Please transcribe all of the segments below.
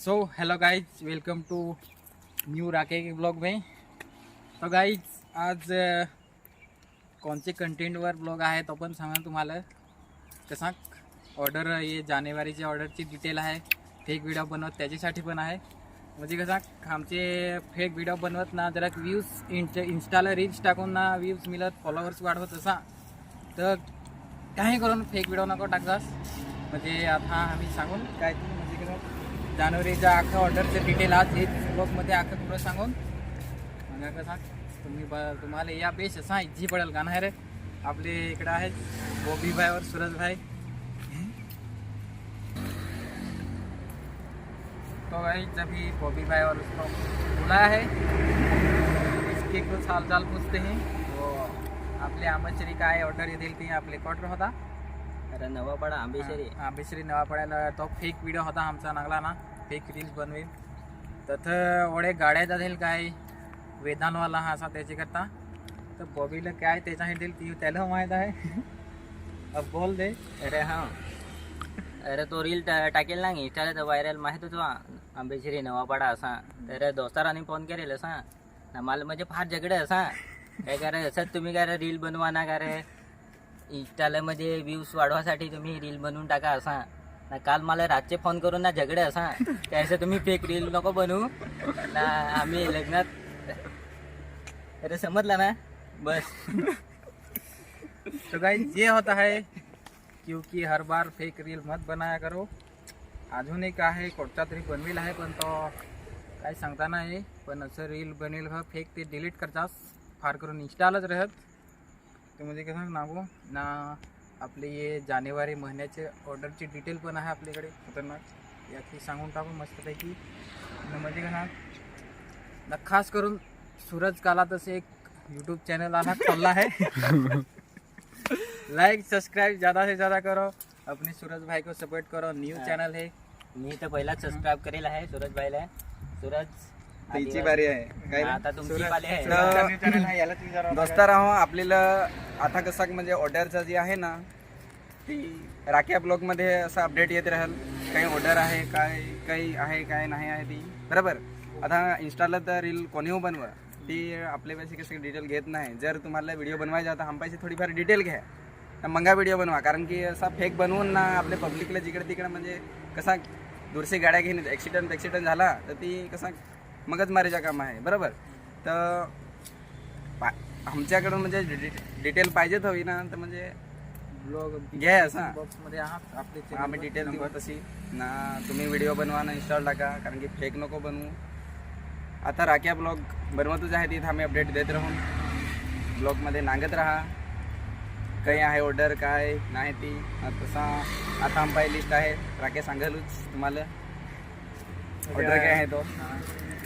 So hello guys welcome to new राके के blog में। तो गाइज आज कोणते कंटेंटवर ब्लॉग आहे तो पण सांगा तुम्हाला। कसा ऑर्डर हे जानेवारीच्या ऑर्डरची डिटेल आहे फेक व्हिडिओ बनवत त्याच्यासाठी पण आहे। म्हणजे कसा आमचे फेक व्हिडिओ बनवत ना जरा व्ह्यूज इंट इन्स्टाला रील्स टाकून ना व्ह्यूज मिळत फॉलोअर्स वाढवत असा। तर काही करून फेक व्हिडिओ नको टाकतास। म्हणजे आता आम्ही सांगून काय म्हणजे कसं जानेवारीच्या अख्खा ऑर्डरचं डिटेल आज हे ब्लॉगमध्ये अख्खं तुला सांगून. मग कसा तुम्ही ब तुम्हाला या बेस असा जी पडेल का नाही रे. आपले इकडं आहेत बॉबी भाईवर सुरज भाई. तो भाई जभी बॉबी भाई और उसको बुलाया है इसके कुछ हाल चाल पूछते हैं। वो आपले आंबेश्वरी काय ऑर्डर येतील ते आपले क्वार्टर होता। नवापाडा आंबेश्वरी. आंबेश्वरी नवा पडायला तो फेक व्हिडिओ होता आमचा नागला ना? फेक रील्स बनवेल तथं ओढे गाड्या जातील काय? वेदांतवाला हा असा त्याच्याकरता. तर बॉबीला काय त्याच्या हँडल ती त्याला माहीत आहे. अब बोल दे. अरे हा. अरे तो रील टा- टाकेल ना इंस्टाला तर व्हायरल माहीत होतो आंबेश्वरी नवापाडा असा. तर दोस्तारांनी फोन करेल असा. ना मला म्हणजे फार झगडे असा. काय करे असंच तुम्ही काय रील बनवा ना का इंस्टालामध्ये व्ह्यूज वाढवासाठी तुम्ही रील बनवून टाका असा. ना काल मला रातचे फोन करून ना झगडे असा. त्याचं तुम्ही फेक रील नको बनवू. ना आम्ही लग्नात अरे समजला ना? बस. तो गाइस ये होता है क्योंकि हर बार फेक रील मत बनाया करो. अजून एक आहे कोणता तरी बनवेल आहे पण तो काय सांगता नाही. पण असं रील बनेल फेक ते डिलीट करतास. फार करून इंस्टालाच राहत. ते म्हणजे कसं नागो ना आपले हे जानेवारी महिन्याचे ऑर्डरची डिटेल पण आहे आपल्याकडे. खतरनाक. याची सांगून टाकू मस्तपैकी. म्हणजे कसं ना खास करून सूरज काला तसे एक यूट्यूब चैनल आना खोलना है लाइक सब्सक्राइब ज़्यादा से ज़्यादा करो. अपने सूरज भाई को सपोर्ट करो. न्यू. चैनल है. मी तर पहिलाच सबस्क्राईब करेल आहे सूरज भाईला. सूरज तिची बारी आहे. काय? आता तुमची सूरज- बारी आहे. आहे. दोस्तार आपल्याला आता कसं म्हणजे ऑर्डरचं जी आहे ना ती राख्या ब्लॉगमध्ये असं अपडेट येत राहील. काही ऑर्डर आहे काय काही आहे काय नाही आहे ती. बरोबर? आता इन्स्टाला तर रील कोणीही बनवा. ती आपल्यापाशी कसं डिटेल घेत नाही. जर तुम्हाला व्हिडिओ बनवायचा तर आमपाशी थोडीफार डिटेल घ्या. तर मंगा व्हिडिओ बनवा. कारण की असा फेक बनवून ना आपल्या पब्लिकला जिकडे तिकडे म्हणजे कसा दूरशी गाड्या घेणे ॲक्सिडंट ॲक्सिडंट झाला तर ती कसा मगजमारीचा काम आहे. बरोबर? तर आमच्याकडून म्हणजे डिटेल पाहिजेत हवी ना तर म्हणजे ब्लॉग घ्या असा. बॉक्समध्ये आहात आपले आम्ही डिटेल देऊ. तशी. ना तुम्ही व्हिडिओ बनवा ना इन्स्टॉल टाका कारण की फेक नको बनवू. आता राख्या ब्लॉग बनवतच आहे तिथं आम्ही अपडेट देत राहून ब्लॉगमध्ये नांगत राहा. काही आहे ऑर्डर काय नाही ती. तसा आता आमची लिस्ट आहे. राख्या सांगालच तुम्हाला. ऑर्डर काय आहे तो.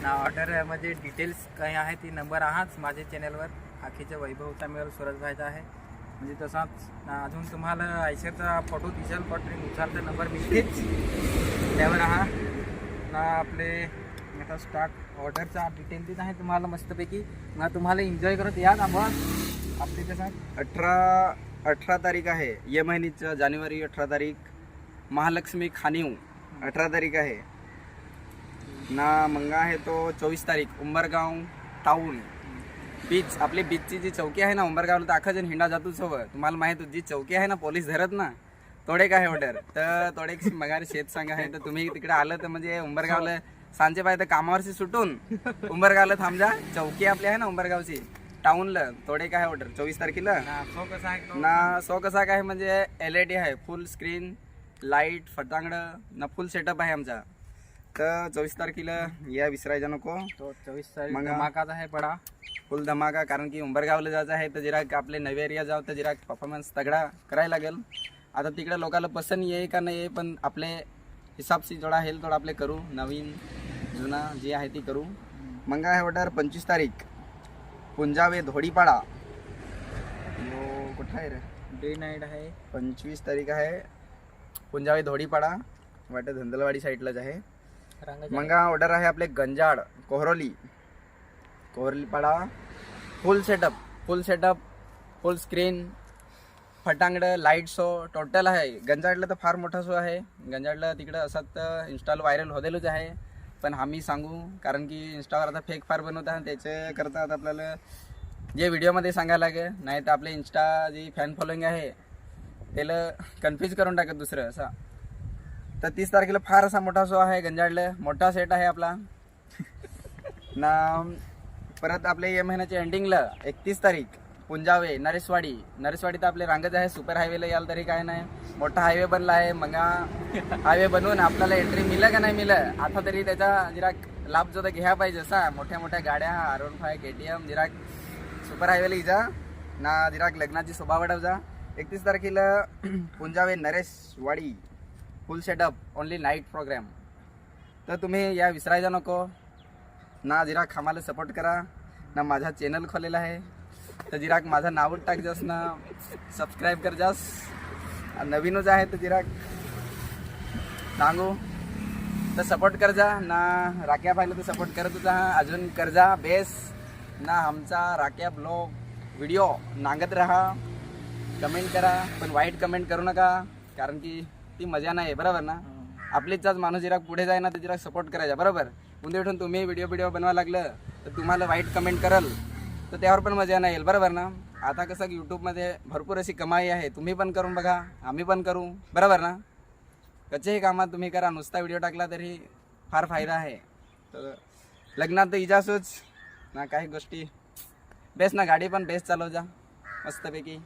ना ऑर्डरमध्ये डिटेल्स काही आहे ती नंबर आहात माझ्या चॅनलवर आखीच्या वैभवचा मिळेल सूरज व्हायचा आहे. म्हणजे तसाच अजून तुम्हाला आयशरचा फोटो दिसेल पटरी नुसार नंबर मिळतेच त्यावर हा ना आपले आता स्टार्ट ऑर्डरचा डिटेल देत आहे तुम्हाला मस्तपैकी. मग तुम्हाला एन्जॉय करत या ना मग आपले कसं अठरा अठरा तारीख आहे. या महिन्याचं जानेवारी अठरा तारीख. महालक्ष्मी खानीव अठरा तारीख आहे. ना मंगा आहे तो चोवीस तारीख. उंबरगाव टाऊन बीच आपली बीचची जी चौकी आहे ना उंबरगावला तर अख्खा जण हिंडा जातोच हवं तुम्हाला माहीत होती जी चौकी आहे ना पोलीस धरत ना तोडे काय ऑर्डर तर तोडे मगारी शेत सांगा आहे तर तुम्ही तिकडे आलं तर म्हणजे उंबरगावला सांजे पाहिजे तर कामावरची सुटून उंबरगावला थांबजा चौकी आपली आहे ना उंबरगावची. टाऊनला तोडे काय ऑर्डर चोवीस तारखेला? ना सो कसं आहे काय म्हणजे एल ई डी आहे. फुल स्क्रीन लाइट फटांगडं ना फुल सेटअप आहे आमचा. तर चोवीस तारखेला या विसरायचा नको. चोवीस तारीख मग- धमाकाचा आहे पडा. फुल धमाका कारण की उंबरगावला जायचं आहे तर जरा आपले नवे एरिया जाऊ तर जरा परफॉर्मन्स तगडा करायला लागेल. आता तिकडे लोकांना पसंत येईल का नाही पण आपले हिसाबशी थोडा हेल थोडा आपले करू. नवीन जुना जी आहे ती करू. मग आहे ऑर्डर पंचवीस तारीख. पुंजावे धोडीपाडा. कुठं आहे रे? डे नाईट आहे. पंचवीस तारीख आहे. पुंजावे धोडीपाडा. वाटत धंदलवाडी साईडलाच आहे. मग ऑर्डर आहे आपले Ganjad Kohroli. Kohrolipada full setup full setup full screen फटांगडं light show total आहे. गंजाडला तर फार मोठा शो आहे. गंजाडला तिकडं असं तर इन्स्टाला व्हायरल होतेलच आहे. पण आम्ही सांगू कारण की इन्स्टावर आता फेक फार बनवत आहे. त्याचे आता आपल्याला जे व्हिडिओमध्ये सांगायला लागेल नाही तर आपले इन्स्टा जी फॅन फॉलोईंग आहे त्याला कन्फ्यूज करून टाकत दुसरं असा. तर तीस तारखेला फार असा मोठा शो आहे गंजाडला. मोठा सेट आहे आपला. ना परत आपल्या या महिन्याच्या एंडिंगला एकतीस तारीख पुंजावे नरेशवाडी. नरेशवाडी तर आपले रांगच आहे सुपर हायवेला याल तरी काय नाही. मोठा हायवे बनला आहे मग हायवे बनवून आपल्याला एंट्री मिलं का नाही मिलं आता तरी त्याचा जरा लाभ जो घ्या पाहिजे असा. मोठ्या मोठ्या गाड्या R one five K T M जिराक super हायवेला जा ना जिराक लग्नाची शोभा वाढव जा एकतीस तारखेला Punjave Nareshwadi. Full setup only night program तर तुम्ही या विसरायचा नको. ना जिराक आम्हाला सपोर्ट करा ना माझा चॅनल खोलेला आहे. तर जिराक माझं नावच टाक जास ना सबस्क्राईब कर जास. नवीनच आहे तर जिराक. सांगू तर सपोर्ट कर जा ना राख्या पाहिलं तर सपोर्ट करत जा अजून कर जा बेस ना आमचा राख्या ब्लॉग व्हिडिओ नांगत राहा. कमेंट करा पण वाईट कमेंट करू नका कारण की ती मजा नाही बरोबर ना? आपलीचाच माणूस जरा पुढे जाय ना तर जरा सपोर्ट करायचा बरोबर? उद्या उठून तुम्ही व्हिडिओ व्हिडिओ बनवा लागलं तर तुम्हाला वाईट कमेंट कराल तर त्यावर पण मजा नाही येईल बरोबर ना? आता कसं यूट्यूबमध्ये भरपूर अशी कमाई आहे तुम्ही पण करून बघा आम्ही पण करू बरोबर ना? कचेही कामात तुम्ही करा नुसता व्हिडिओ टाकला तरी फार फायदा आहे. तर लग्नात तर इजासूच ना काही गोष्टी. बेस्ट ना गाडी पण बेस्ट चालव जा मस्तपैकी.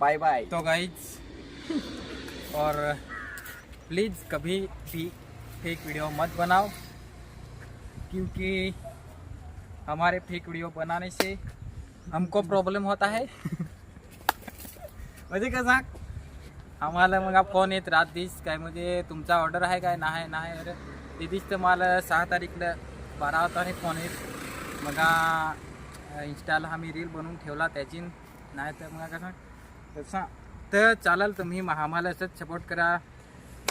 बाय बाय तो गाईज और प्लीज़ कभी भी फेक वीडियो मत बनाओ। क्योंकि हमारे फेक वीडियो बनाने से हमको प्रॉब्लेम होता है। म्हणजे कसा आम्हाला मग फोन येत रात दिस? काय म्हणजे तुमचा ऑर्डर आहे काय? नाही नाही. अरे ते दिस तर मला सहा तारीखला बारा तारीख फोन येत. मग इंस्टाला आम्ही रील बनवून ठेवला त्याची. नाही तर मग कसा तसा. तर चालेल तुम्ही आम्हाला असंच सपोर्ट करा.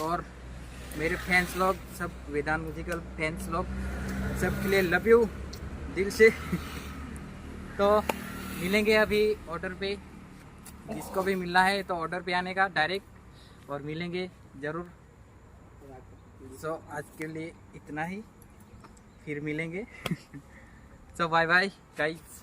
और मेरे फॅन्स लोग सब वेदांत म्युझिकल फॅन्स लोग सबके लिए लव यू दिल से। तो मिलेंगे अभी ऑर्डर पे। जिसको भी मिलना है तो ऑर्डर पे आने का डायरेक्ट और मिलेंगे ज़रूर। सो so, आज के लिए इतना ही। फिर मिलेंगे। So bye bye guys